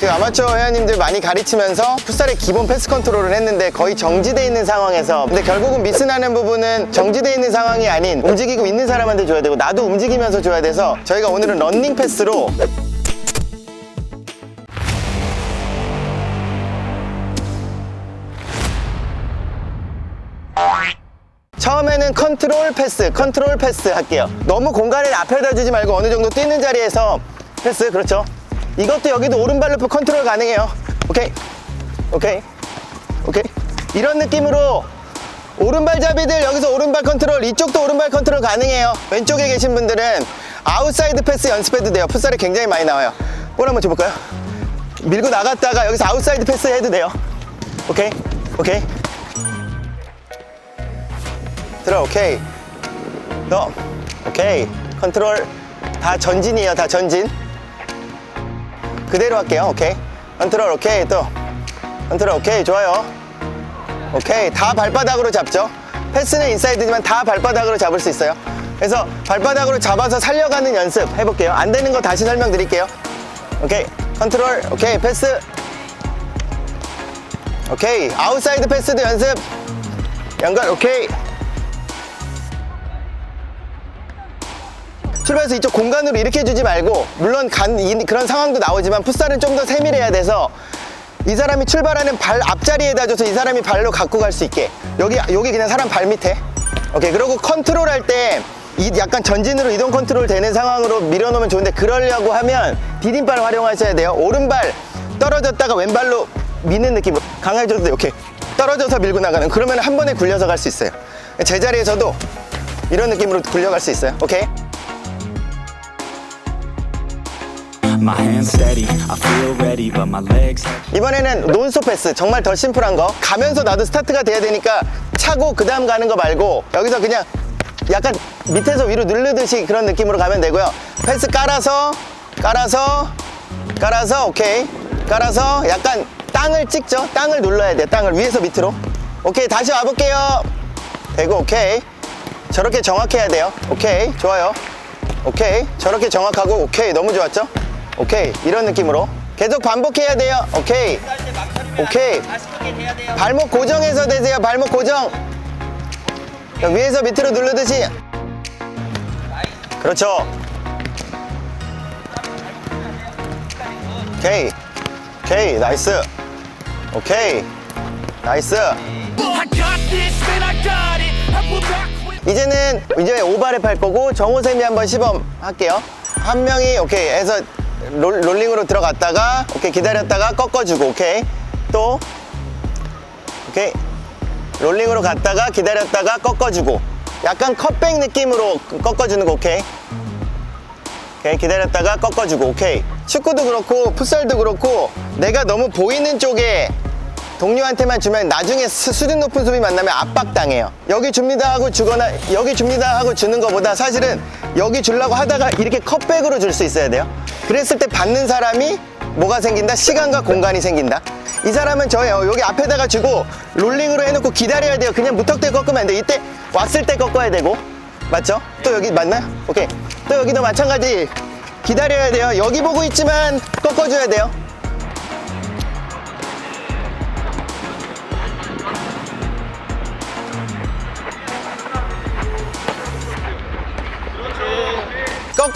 그 아마추어 회원님들 많이 가르치면서 풋살의 기본 패스 컨트롤을 했는데 거의 정지돼 있는 상황에서 근데 결국은 미스나는 부분은 정지돼 있는 상황이 아닌 움직이고 있는 사람한테 줘야 되고 나도 움직이면서 줘야 돼서 저희가 오늘은 런닝 패스로 처음에는 컨트롤 패스, 컨트롤 패스 할게요. 너무 공간을 앞에다 주지 말고 어느 정도 뛰는 자리에서 패스, 그렇죠. 이것도 여기도 오른발로 컨트롤 가능해요. 오케이. 오케이. 오케이. 이런 느낌으로 오른발잡이들 여기서 오른발 컨트롤, 이쪽도 오른발 컨트롤 가능해요. 왼쪽에 계신 분들은 아웃사이드 패스 연습해도 돼요. 풋살이 굉장히 많이 나와요. 볼 한번 줘볼까요? 밀고 나갔다가 여기서 아웃사이드 패스 해도 돼요. 오케이. 오케이. 들어 오케이 너 오케이 컨트롤 다 전진이에요 다 전진 그대로 할게요. 오케이. 컨트롤 오케이 또 컨트롤 오케이 좋아요. 오케이 다 발바닥으로 잡죠. 패스는 인사이드지만 다 발바닥으로 잡을 수 있어요. 그래서 발바닥으로 잡아서 살려가는 연습 해볼게요. 안 되는 거 다시 설명드릴게요. 오케이 컨트롤 오케이 패스. 오케이 아웃사이드 패스도 연습. 연결. 오케이 출발해서 이쪽 공간으로 이렇게 주지 말고 물론 간, 이- 그런 상황도 나오지만 풋살은 좀 더 세밀해야 돼서 이 사람이 출발하는 발 앞자리에다 줘서 이 사람이 발로 갖고 갈 수 있게. 여기 여기 그냥 사람 발 밑에. 오케이. 그리고 컨트롤 할때이 약간 전진으로 이동 컨트롤 되는 상황으로 밀어놓으면 좋은데 그러려고 하면 디딤발 활용하셔야 돼요. 오른발 떨어졌다가 왼발로 미는 느낌으로 강하게 줘도 오케이. 떨어져서 밀고 나가는. 그러면 한 번에 굴려서 갈 수 있어요. 제자리에서도 이런 느낌으로 굴려갈 수 있어요. 오케이 이번에는 논스톱 패스 정말 더 심플한 거. 가면서 나도 스타트가 돼야 되니까 차고 그 다음 가는 거 말고 여기서 그냥 약간 밑에서 위로 누르듯이 그런 느낌으로 가면 되고요. 패스 깔아서 깔아서 깔아서 오케이. 깔아서 약간 땅을 찍죠? 땅을 눌러야 돼 땅을 위에서 밑으로. 오케이 다시 와볼게요. 되고 오케이. 저렇게 정확해야 돼요. 오케이 좋아요. 오케이 저렇게 정확하고 오케이. 너무 좋았죠 오케이. 이런 느낌으로. 계속 반복해야 돼요. 오케이. 오케이. 발목 고정해서 되세요. 발목 고정. 자, 위에서 밑으로 누르듯이. 그렇죠. 오케이. 오케이. 나이스. 오케이. 나이스. 이제는 이제 오바랩 할 거고 정호쌤이 한번 시범 할게요. 한 명이 오케이. 해서 롤, 롤링으로 들어갔다가 오케이 기다렸다가 꺾어주고 오케이? 또 오케이? 롤링으로 갔다가 기다렸다가 꺾어주고 약간 컷백 느낌으로 꺾어주는 거 오케이? 오케이 기다렸다가 꺾어주고 오케이? 축구도 그렇고 풋살도 그렇고 내가 너무 보이는 쪽에 동료한테만 주면 나중에 수- 수준 높은 수비 만나면 압박당해요. 여기 줍니다 하고 주거나 여기 줍니다 하고 주는 것보다 사실은 여기 주려고 하다가 이렇게 컷백으로 줄 수 있어야 돼요. 그랬을 때 받는 사람이 뭐가 생긴다? 시간과 공간이 생긴다. 이 사람은 저예요. 여기 앞에다가 주고 롤링으로 해놓고 기다려야 돼요. 그냥 무턱대 꺾으면 안 돼. 이때 왔을 때 꺾어야 되고. 맞죠? 또 여기 맞나요? 오케이. 또 여기도 마찬가지. 기다려야 돼요. 여기 보고 있지만 꺾어줘야 돼요.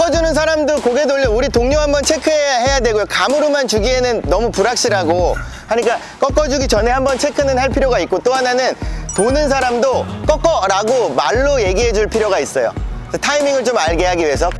꺾어주는 사람도 고개 돌려 우리 동료 한번 체크해야 해야 되고요. 감으로만 주기에는 너무 불확실하고 하니까 꺾어주기 전에 한번 체크는 할 필요가 있고 또 하나는 도는 사람도 꺾어라고 말로 얘기해 줄 필요가 있어요. 타이밍을 좀 알게 하기 위해서